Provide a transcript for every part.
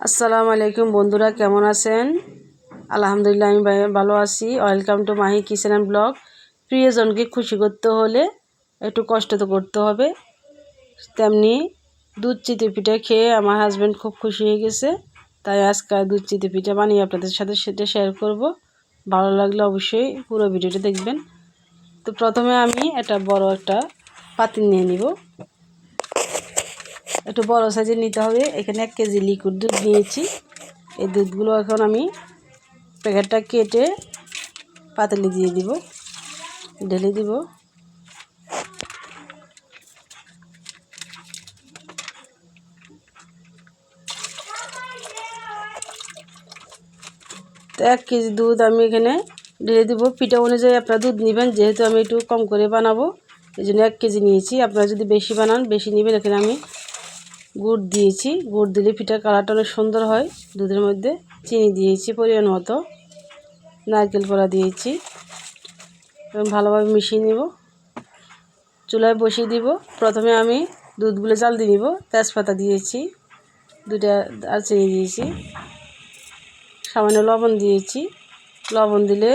আসসালামু আলাইকুম বন্ধুরা, কেমন আছেন? আলহামদুলিল্লাহ, আমি ভালো আছি। Welcome to Mahi kitchen and blog. প্রিয়জনকে খুশি করতে হলে একটু কষ্ট তো করতে হবে। তেমনি দুধ চিতে পিঠা খেয়ে আমার হাজব্যান্ড খুব খুশি হয়ে গেছে। তাই আজকে দুধ চিতে পিঠা বানিয়ে আপনাদের সাথে সেটা শেয়ার করব। ভালো লাগলে অবশ্যই পুরো ভিডিওটা দেখবেন। তো প্রথমে আমি একটা বড় একটা পাতিল নিয়ে নিব। একটু বড় সাইজের নিতে হবে। এখানে এক কেজি লিকুইড দুধ নিয়েছি। এই দুধগুলো এখন আমি প্যাকেটটা কেটে পাতালি দিয়ে দিব। ঢেলে দিব। তো এক কেজি দুধ আমি এখানে ঢেলে দিব। পিঠা অনুযায়ী আপনারা দুধ নেবেন, যেহেতু আমি একটু কম করে বানাবো। এই জন্য এক কেজি নিয়েছি। আপনারা যদি বেশি বানান, বেশি নেবেন, এখানে আমি গুড় দিয়েছি। গুড় দিলে পিঠার কালারটা অনেক সুন্দর হয়। দুধের মধ্যে চিনি দিয়েছি পরিমাণ মতো। নারকেল কড়া দিয়েছি। ভালোভাবে মিশিয়ে নিব। চুলায় বসিয়ে দিব। প্রথমে আমি দুধগুলো জাল দিয়ে নিব। তেজপাতা দিয়েছি। দুটা আর চিনি দিয়েছি। সামান্য লবণ দিয়েছি। লবণ দিলে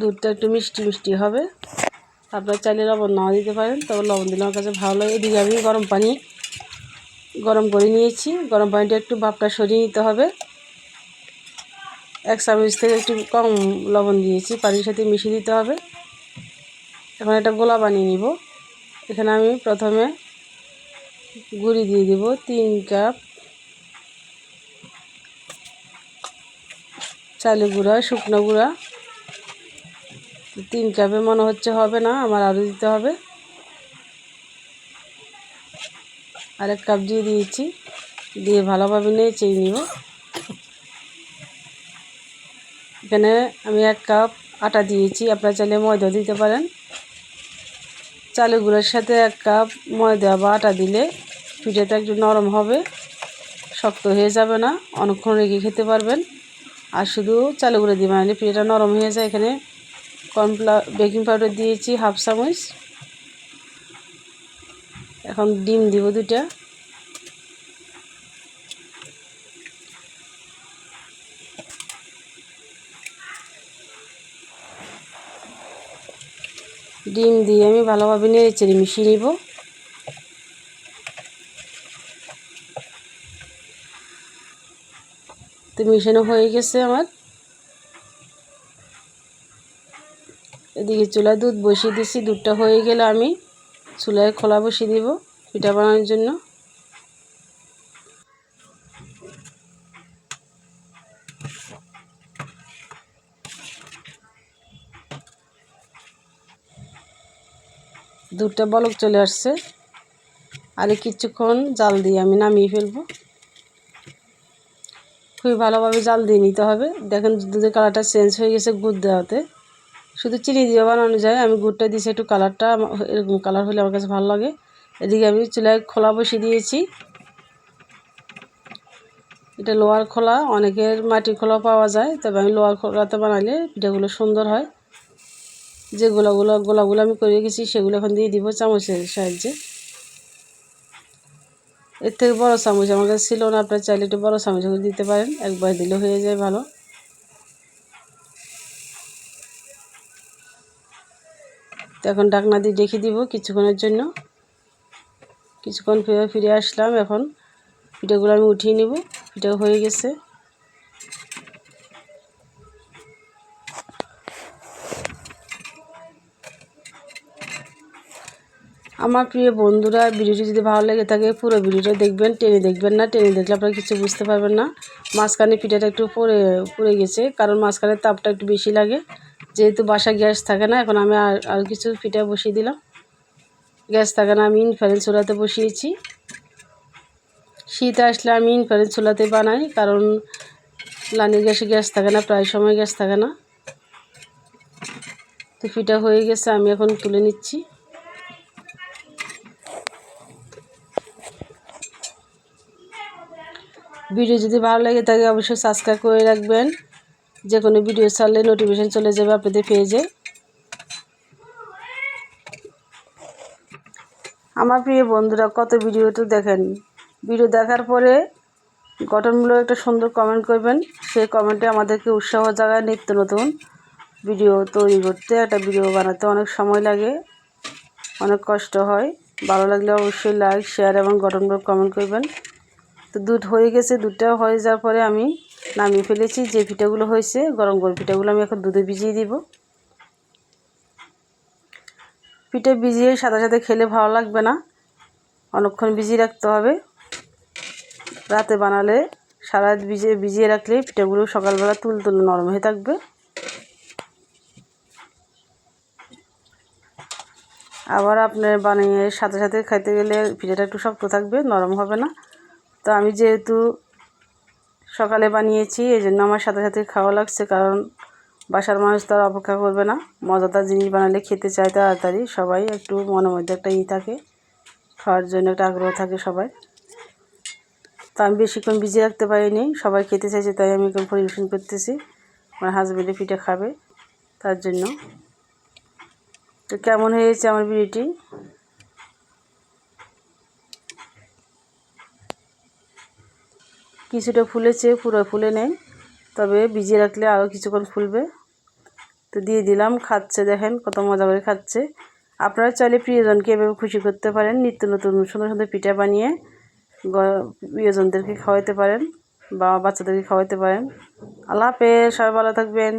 দুধটা একটু মিষ্টি মিষ্টি হবে। আপনার চাইলে লবণ নাও দিতে পারেন, তবে লবণ দিলে আমার কাছে ভালো লাগে। এদিকে আমি গরম পানি গরম করে নিয়েছি। গরম পানিটা একটু ভাপটা সরিয়ে নিতে হবে। এক চামচ থেকে একটু কম লবণ দিয়েছি, পানির সাথে মিশিয়ে দিতে হবে। এখন একটা গোলা বানিয়ে নিব। এখানে আমি প্রথমে গুঁড়ি দিয়ে দিব, তিন কাপ চালের গুঁড়া, শুকনো গুঁড়া। তিন কাপে মনে হচ্ছে হবে না, আমার আরও দিতে হবে। আরেক কাপ দিয়ে দিয়েছি, দিয়ে ভালোভাবে নেড়ে নিব। এখানে আমি এক কাপ আটা দিয়েছি, আপনারা চাইলে ময়দা দিতে পারেন। চালের গুঁড়োর সাথে এক কাপ ময়দা বা আটা দিলে পিঠাটা একটু নরম হবে, শক্ত হয়ে যাবে না, অনেকক্ষণ রেখে খেতে পারবেন। আর শুধু চালের গুঁড়ো দিয়ে বানালে পিঠাটা নরম হয়ে যায়, এখানে কর্নফ্লা বেকিং পাউডার দিয়েছি, হাফ চামচ। এখন ডিম দিব দুটা ডিম দিয়ে আমি ভালোভাবে নেড়ে চেড়ে মিশিয়ে নিব। তো মিশানো হয়ে গেছে আমার। এদিকে চুলায় দুধ বসিয়ে দিয়েছি দুধটা হয়ে গেলে আমি চুলায় খোলা বসিয়ে দিব পিঠা বানানোর জন্য। দুধটা বলক চলে আসছে। আর কিছুক্ষণ জাল দিয়ে আমি নামিয়ে ফেলব। খুবই ভালোভাবে জাল দিয়ে নিতে হবে। দেখেন দুধের কালারটা চেঞ্জ হয়ে গেছে গুড় দেওয়াতে। শুধু চিনি দিয়ে বানানো যায়, আমি গুড়টা দিয়েছি একটু কালারটা এরকম কালার হলে আমার কাছে ভালো লাগে। এদিকে আমি চুলায় খোলা বসিয়ে দিয়েছি। এটা লোয়ার খোলা, অনেকের মাটির খোলা পাওয়া যায়, তবে আমি লোয়ার খোলাতে বানালে পিঠাগুলো সুন্দর হয়। যে গোলাগুলো গোলাগুলো আমি করে গেছি সেগুলো এখন দিয়ে দিব চামচের সাহায্যে। এর থেকে বড়ো চামচ আমার কাছে ছিল না, আপনার চাইলে একটু বড়ো চামচ দিতে পারেন, একবার দিলে হয়ে যায় ভালো। তো এখন ডাকনা দিয়ে রেখে দিব কিছুক্ষণের জন্য। কিছুক্ষণ ফিরে ফিরে আসলাম এখন। পিঠাগুলো আমি উঠিয়ে নিব। পিঠা হয়ে গেছে। আমার প্রিয় বন্ধুরা, ভিডিওটি যদি ভালো লেগে থাকে, পুরো ভিডিওটা দেখবেন। টেনে দেখবেন না। টেনে দেখলে আপনারা কিছু বুঝতে পারবেন না। মাঝখানে পিঠাটা একটু পরে, পড়ে গেছে। কারণ মাঝখানে তাপটা একটু বেশি লাগে। যেহেতু বাসা গ্যাস থাকে না, এখন আমি আর আর কিছু পিঠা বসিয়ে দিলাম। গ্যাস থাকে না, আমি ইনফারেন্স চুলাতে বসিয়েছি। শীত আসলে আমি ইনফারেন্স চুলাতে বানাই, কারণ লানির গ্যাসে গ্যাস থাকে না, প্রায় সময় গ্যাস থাকে না। তো পিঠা হয়ে গেছে, আমি এখন তুলে নিচ্ছি। ভিডিও যদি ভালো লাগে থাকে অবশ্যই সাবস্ক্রাইব করে রাখবেন। যে কোনো ভিডিও ছাড়লে নোটিফিকেশান চলে যাবে আপনাদের পেজে আমার প্রিয় বন্ধুরা, কত ভিডিও তো দেখেন। ভিডিও দেখার পরে গঠনমূলক একটা সুন্দর কমেন্ট করবেন। সেই কমেন্টে আমাদেরকে উৎসাহ জাগায় নিত্য নতুন ভিডিও তৈরি করতে। একটা ভিডিও বানাতে অনেক সময় লাগে, অনেক কষ্ট হয়। ভালো লাগলে অবশ্যই লাইক শেয়ার এবং গঠনমূলক কমেন্ট করবেন। তো দুধ হয়ে গেছে, দুধটা হয়ে যাওয়ার পরে আমি নামিয়ে ফেলেছি যে পিঠাগুলো হয়েছে, গরম গরম পিঠাগুলো আমি এখন দুধে ভিজিয়ে দিব। পিঠে ভিজিয়ে সাথে সাথে খেলে ভালো লাগবে না। অনেকক্ষণ ভিজিয়ে রাখতে হবে। রাতে বানালে সারা ভিজিয়ে ভিজিয়ে রাখলে পিঠাগুলো সকালবেলা তুল তুল নরম হয়ে থাকবে। আবার আপনার বানিয়ে সাথে সাথে খাইতে গেলে পিঠাটা একটু শক্ত থাকবে, নরম হবে না। তো আমি যেহেতু সকালে বানিয়েছি, এই জন্য আমার সাথে সাথে খাওয়া লাগছে, কারণ বাসার মানুষ তো আর অপেক্ষা করবে না। মজাদার জিনিস বানালে খেতে চায় তাড়াতাড়ি, সবাই একটু মনের মধ্যে একটা ই থাকে, খাওয়ার জন্য একটা আগ্রহ থাকে সবাই। তো আমি বেশিক্ষণ ভিজিয়ে রাখতে পারিনি, সবাই খেতে চাইছে তাই আমি এখন পরিবেশন করতেছি, আমার হাজব্যান্ডে পিঠে খাবে, তার জন্য। তো কেমন হয়েছে আমার ভিডিওটি কিছুটা ফুলেছে, পুরো ফুলে নেই। তবে ভিজিয়ে রাখলে আরও কিছুক্ষণ ফুলবে। তো দিয়ে দিলাম, খাচ্ছে দেখেন কত মজা করে খাচ্ছে। আপনারা চাইলে প্রিয়জনকে এভাবে খুশি করতে পারেন, নিত্য নতুন সুন্দর সুন্দর পিঠা বানিয়ে প্রিয়জনদেরকে খাওয়াইতে পারেন বা বাচ্চাদেরকে খাওয়াইতে পারেন। আল্লাহ হাফেজ, সবাই ভালো থাকবেন।